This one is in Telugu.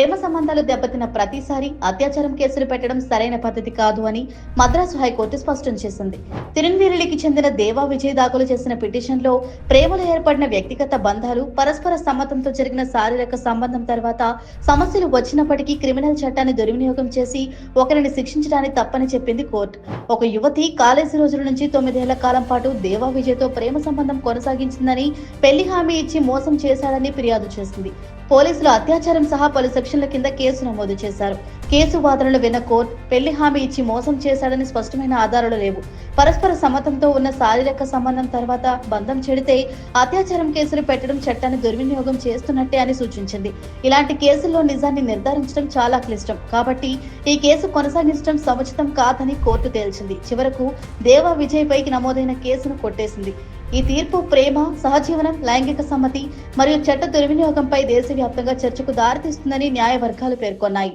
ప్రేమ సంబంధాలు దెబ్బతిన్న ప్రతిసారి అత్యాచారం కేసులు పెట్టడం సరైన పద్ధతి కాదు అని మద్రాసు హైకోర్టు స్పష్టం చేసింది. తిరునెల్వేలికి చెందిన దేవా విజయ్ దాఖలు చేసిన పిటిషన్లో ప్రేమలో ఏర్పడిన వ్యక్తిగత బంధాలు పరస్పర సమ్మతంతో జరిగిన శారీరక సంబంధం తర్వాత సమస్యలు వచ్చినప్పటికీ క్రిమినల్ చట్టాన్ని దుర్వినియోగం చేసి ఒకరిని శిక్షించడానికి తప్పని చెప్పింది కోర్టు. ఒక యువతి కాలేజీ రోజుల నుంచి తొమ్మిదేళ్ళ కాలం పాటు దేవా విజయ్తో ప్రేమ సంబంధం కొనసాగించిందని పెళ్ళి హామీ ఇచ్చి మోసం చేశాడని ఫిర్యాదు చేసింది. పోలీసులు అత్యాచారం సహా పలు సెక్షన్ల కింద కేసు నమోదు చేశారు. కేసు వాదనలు విన్న కోర్టు పెళ్ళి హామీ ఇచ్చి మోసం చేశాడని స్పష్టమైన ఆధారాలు లేవు. పరస్పర సమ్మతంతో ఉన్న శారీరక సంబంధం తర్వాత బంధం చెడితే అత్యాచారం కేసులు పెట్టడం చట్టాన్ని దుర్వినియోగం చేస్తున్నట్టే అని సూచించింది. ఇలాంటి కేసుల్లో నిజాన్ని నిర్ధారించడం చాలా క్లిష్టం. కాబట్టి ఈ కేసు కొనసాగించడం సముచితం కాదని కోర్టు తేల్చింది. చివరకు దేవా విజయ్ పైకి నమోదైన కేసును కొట్టేసింది. ఈ తీర్పు ప్రేమ సహజీవనం లైంగిక సమ్మతి మరియు చట్ట దుర్వినియోగంపై దేశవ్యాప్తంగా చర్చకు దారితీస్తుందని న్యాయ వర్గాలు పేర్కొన్నాయి.